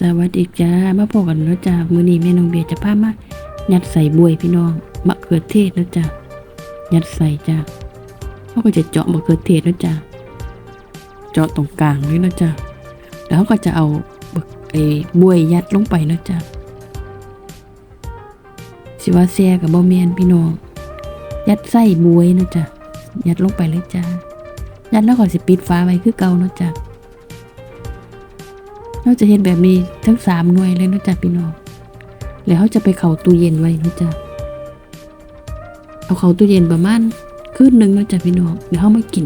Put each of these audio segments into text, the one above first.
สวัสดีจ้ามาพบกันแล้วจ้ามือนี้แม่น้องเบียจะพามายัดใส่บวยพี่น้องมะเขือเทศนะจ้ายัดใส่จ้าเขาก็จะเจาะมะเขือเทศนะจ้าเจาะตรงกลางเลยนะจ้าแล้วเขาก็จะเอาไอ้บวยยัดลงไปนะจ้าสิว่าแซ่กับบ่แม่นพี่น้อง ยัดไส้บวยนะจ้ายัดลงไปเลยจ้ายัดแล้วก็สิปิดฝาไว้คือเก่านะจ้า เราจะเห็นแบบนี้ทั้งสามหน่วยเลยนะจ๊ะพี่น้องแล้วเขาจะไปเข้าตู้เย็นไว้นะจ๊ะเอาเข้าตู้เย็นประมาณคืนหนึ่งนะจ๊ะพี่น้องเดี๋ยวเขามากิน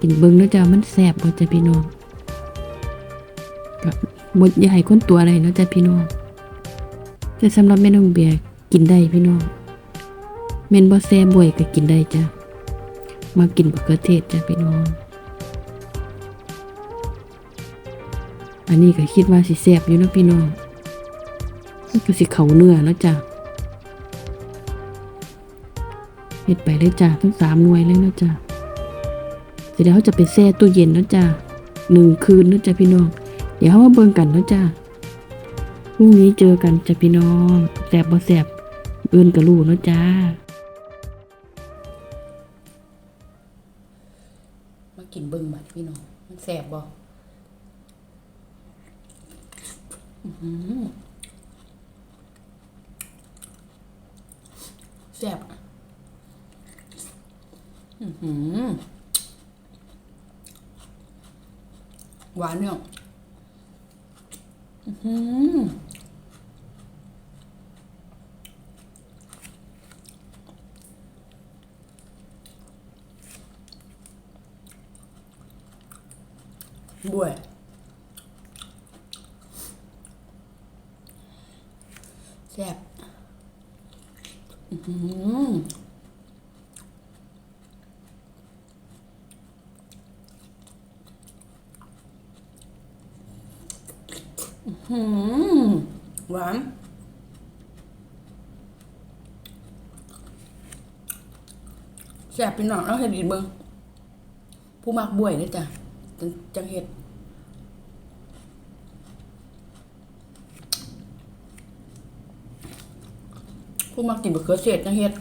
กินเบิ้งนะจ๊ะมันแสบบ่จ๊ะพี่น้องกับบดใหญ่คนตัวอะไรนะจ๊ะพี่น้องแต่สำหรับแม่น้องเบียร์กินได้พี่น้องเมนบ่แซ่บ่วยก็กินได้จ้ะมากินบักเขือเทศจ้ะพี่น้อง อันนี้ก็คิดว่าสิแซ่บอยู่นะพี่น้องมันก็สิเขาเนื้อแล้วจ้ะเฮ็ดไปเลยจ้ะทั้งสามหน่วยเลยนะจ้ะเสร็จแล้วเขาจะไปแช่ตู้เย็นแล้วจ้ะหนึ่งคืนนะจ้ะพี่น้อง เดี๋ยวเขามาเบิ่งกันแล้วจ้ะพรุ่งนี้เจอกันจ้ะพี่น้องแซ่บบ่แซ่บเอื่นกะรู้เนาะจ้า มากินเบิ่งบัดพี่น้อง มันแซ่บบ่ แซ่บอื้อหือหวานเนี่ยอื้อหือบวย แซ่บอื้อหืออื้อหือหวานแซ่บพี่น้องเอาเห็ดอีกเบิ่งผู้มักบวยเด้อจ้ะจังเห็ด ผู้มากินบะเขือเศษนะเฮ็ด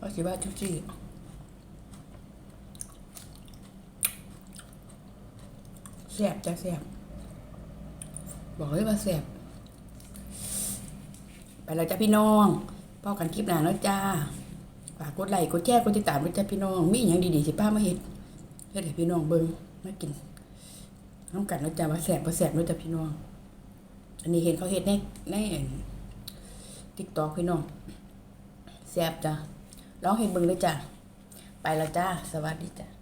ว่าสิว่าจังซี่แซ่บจ้ะแซ่บบอกเลยว่าแซ่บไปแล้วจ้ะพี่น้องพ่อกันคลิปหนาแล้วจ้าฝากกดไลค์กดแชร์กดติดตามด้วยจ้ะพี่น้อง มีอย่างดีๆสิป้ามาเฮ็ดเฮ็ดให้พี่น้องเบิ่งมากินน้ำกันแล้วจ้าว่าแซ่บบ่แซ่บด้วยจ้ะพี่น้อง อันนี้เห็นเขาเฮ็ดในในอัน ติ๊กตอกพี่น้องแซ่บจ้ะร้องเห็นเบิ่งเลยจ้ะไปแล้วจ้า สวัสดีจ้ะ